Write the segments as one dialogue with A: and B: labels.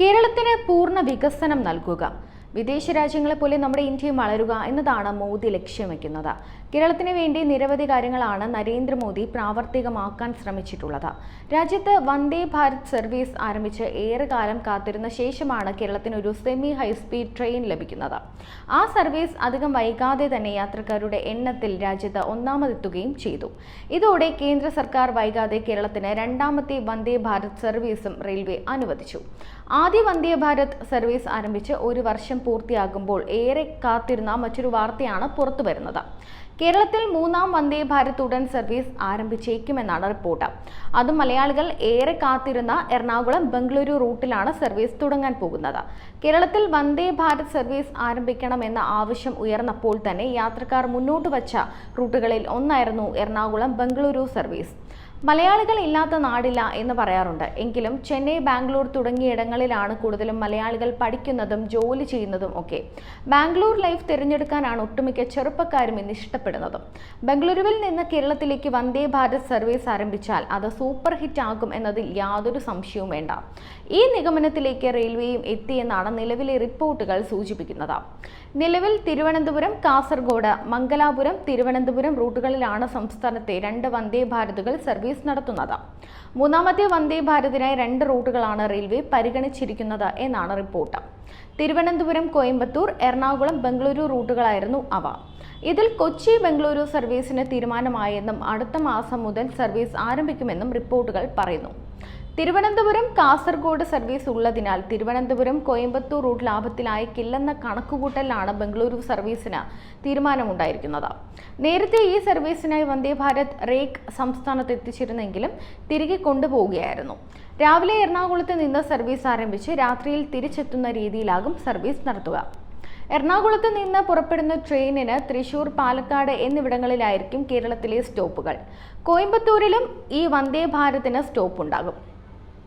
A: കേരളത്തിന് പൂർണ വികസനം നൽകുക. വിദേശ രാജ്യങ്ങളെ പോലെ നമ്മുടെ ഇന്ത്യയും വളരുക എന്നതാണ് മോദി ലക്ഷ്യം വെക്കുന്നത്. കേരളത്തിന് വേണ്ടി നിരവധി കാര്യങ്ങളാണ് നരേന്ദ്രമോദി പ്രാവർത്തികമാക്കാൻ ശ്രമിച്ചിട്ടുള്ളത്. രാജ്യത്ത് വന്ദേ ഭാരത് സർവീസ് ആരംഭിച്ച് ഏറെ കാലം കാത്തിരുന്ന ശേഷമാണ് കേരളത്തിന് ഒരു സെമി ഹൈസ്പീഡ് ട്രെയിൻ ലഭിക്കുന്നത്. ആ സർവീസ് അധികം വൈകാതെ തന്നെ യാത്രക്കാരുടെ എണ്ണത്തിൽ രാജ്യത്ത് ഒന്നാമതെത്തുകയും ചെയ്തു. ഇതോടെ കേന്ദ്ര സർക്കാർ വൈകാതെ കേരളത്തിന് രണ്ടാമത്തെ വന്ദേ ഭാരത് സർവീസും റെയിൽവേ അനുവദിച്ചു. ആദ്യ വന്ദേ ഭാരത് സർവീസ് ആരംഭിച്ച് ഒരു വർഷം പൂർത്തിയാകുമ്പോൾ ഏറെ കാത്തിരുന്ന മറ്റൊരു വാർത്തയാണ് പുറത്തു വരുന്നത്. കേരളത്തിൽ മൂന്നാം വന്ദേ ഭാരത് ഉടൻ സർവീസ് ആരംഭിച്ചേക്കുമെന്നാണ് റിപ്പോർട്ട്. അത് മലയാളികൾ ഏറെ കാത്തിരുന്ന എറണാകുളം ബംഗളൂരു റൂട്ടിലാണ് സർവീസ് തുടങ്ങാൻ പോകുന്നത്. കേരളത്തിൽ വന്ദേ ഭാരത് സർവീസ് ആരംഭിക്കണമെന്ന ആവശ്യം ഉയർന്നപ്പോൾ തന്നെ യാത്രക്കാർ മുന്നോട്ട് വച്ച റൂട്ടുകളിൽ ഒന്നായിരുന്നു എറണാകുളം ബംഗളൂരു സർവീസ്. മലയാളികൾ ഇല്ലാത്ത നാടില്ല എന്ന് പറയാറുണ്ട്. എങ്കിലും ചെന്നൈ ബാംഗ്ലൂർ തുടങ്ങിയ ഇടങ്ങളിലാണ് കൂടുതലും മലയാളികൾ പഠിക്കുന്നതും ജോലി ചെയ്യുന്നതും ഒക്കെ. ബാംഗ്ലൂർ ലൈഫ് തിരഞ്ഞെടുക്കാനാണ് ഒട്ടുമിക്ക ചെറുപ്പക്കാരും ഇന്ന് ഇഷ്ടപ്പെടുന്നതും. ബംഗളൂരുവിൽ നിന്ന് കേരളത്തിലേക്ക് വന്ദേ ഭാരത് സർവീസ് ആരംഭിച്ചാൽ അത് സൂപ്പർ ഹിറ്റ് ആകും എന്നതിൽ യാതൊരു സംശയവും വേണ്ട. ഈ നിഗമനത്തിലേക്ക് റെയിൽവേയും എത്തിയെന്നാണ് നിലവിലെ റിപ്പോർട്ടുകൾ സൂചിപ്പിക്കുന്നത്. നിലവിൽ തിരുവനന്തപുരം കാസർഗോഡ് മംഗലാപുരം തിരുവനന്തപുരം റൂട്ടുകളിലാണ് സംസ്ഥാനത്തെ രണ്ട് വന്ദേ ഭാരതുകൾ സർവീസ് നടത്തുന്നത്. മൂന്നാമത്തെ വന്ദേ ഭാരതിനായി രണ്ട് റൂട്ടുകളാണ് റെയിൽവേ പരിഗണിച്ചിരിക്കുന്നത് എന്നാണ് റിപ്പോർട്ട്. തിരുവനന്തപുരം കോയമ്പത്തൂർ എറണാകുളം ബംഗളൂരു റൂട്ടുകളായിരുന്നു അവ. ഇതിൽ കൊച്ചി ബംഗളൂരു സർവീസിന് തീരുമാനമായെന്നും അടുത്ത മാസം മുതൽ സർവീസ് ആരംഭിക്കുമെന്നും റിപ്പോർട്ടുകൾ പറയുന്നു. തിരുവനന്തപുരം കാസർഗോഡ് സർവീസ് ഉള്ളതിനാൽ തിരുവനന്തപുരം കോയമ്പത്തൂർ റൂട്ട് ലാഭത്തിലായേക്കില്ലെന്ന കണക്കുകൂട്ടലാണ് ബംഗളൂരു സർവീസിന് തീരുമാനമുണ്ടായിരിക്കുന്നത്. നേരത്തെ ഈ സർവീസിനായി വന്ദേ ഭാരത് റേക്ക് സംസ്ഥാനത്ത് എത്തിച്ചിരുന്നെങ്കിലും തിരികെ കൊണ്ടുപോവുകയായിരുന്നു. രാവിലെ എറണാകുളത്ത് നിന്ന് സർവീസ് ആരംഭിച്ച് രാത്രിയിൽ തിരിച്ചെത്തുന്ന രീതിയിലാകും സർവീസ് നടത്തുക. എറണാകുളത്ത് നിന്ന് പുറപ്പെടുന്ന ട്രെയിനിന് തൃശൂർ പാലക്കാട് എന്നിവിടങ്ങളിലായിരിക്കും കേരളത്തിലെ സ്റ്റോപ്പുകൾ. കോയമ്പത്തൂരിലും ഈ വന്ദേ ഭാരതിന് സ്റ്റോപ്പ് ഉണ്ടാകും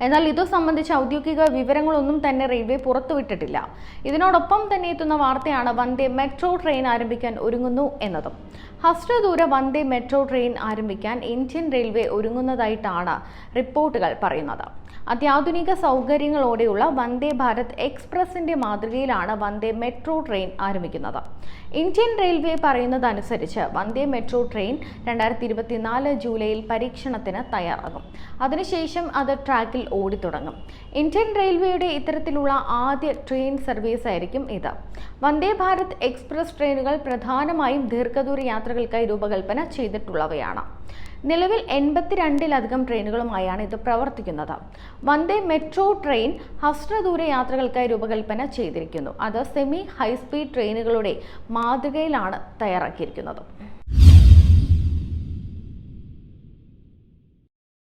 A: എന്നാൽ ഇതു സംബന്ധിച്ച് ഔദ്യോഗിക വിവരങ്ങളൊന്നും തന്നെ റെയിൽവേ പുറത്തുവിട്ടിട്ടില്ല. ഇതിനോടൊപ്പം തന്നെ എത്തുന്ന വാർത്തയാണ് വന്ദേ മെട്രോ ട്രെയിൻ ആരംഭിക്കാൻ ഒരുങ്ങുന്നു എന്നതും. ഹസ്രദൂര വന്ദേ മെട്രോ ട്രെയിൻ ആരംഭിക്കാൻ ഇന്ത്യൻ റെയിൽവേ ഒരുങ്ങുന്നതായിട്ടാണ് റിപ്പോർട്ടുകൾ പറയുന്നത്. അത്യാധുനിക സൗകര്യങ്ങളോടെയുള്ള വന്ദേ ഭാരത് എക്സ്പ്രസിന്റെ മാതൃകയിലാണ് വന്ദേ മെട്രോ ട്രെയിൻ ആരംഭിക്കുന്നത്. ഇന്ത്യൻ റെയിൽവേ പറയുന്നതനുസരിച്ച് വന്ദേ മെട്രോ ട്രെയിൻ രണ്ടായിരത്തി ഇരുപത്തിനാല് ജൂലൈയിൽ പരീക്ഷണത്തിന് തയ്യാറാകും. അതിനുശേഷം അത് ട്രാക്കിൽ ഓടിത്തുടങ്ങും. ഇന്ത്യൻ റെയിൽവേയുടെ ഇത്തരത്തിലുള്ള ആദ്യ ട്രെയിൻ സർവീസ് ആയിരിക്കും ഇത്. വന്ദേ ഭാരത് എക്സ്പ്രസ് ട്രെയിനുകൾ പ്രധാനമായും ദീർഘദൂര യാത്രകൾക്കായി രൂപകൽപ്പന ചെയ്തിട്ടുള്ളവയാണ്. നിലവിൽ എൺപത്തിരണ്ടിലധികം ട്രെയിനുകളുമായാണ് ഇത് പ്രവർത്തിക്കുന്നത്. വന്ദേ മെട്രോ ട്രെയിൻ ഹസ്രദൂര യാത്രകൾക്കായി രൂപകൽപ്പന ചെയ്തിരിക്കുന്നു. അത് സെമി ഹൈസ്പീഡ് ട്രെയിനുകളുടെ മാതൃകയിലാണ് തയ്യാറാക്കിയിരിക്കുന്നത്.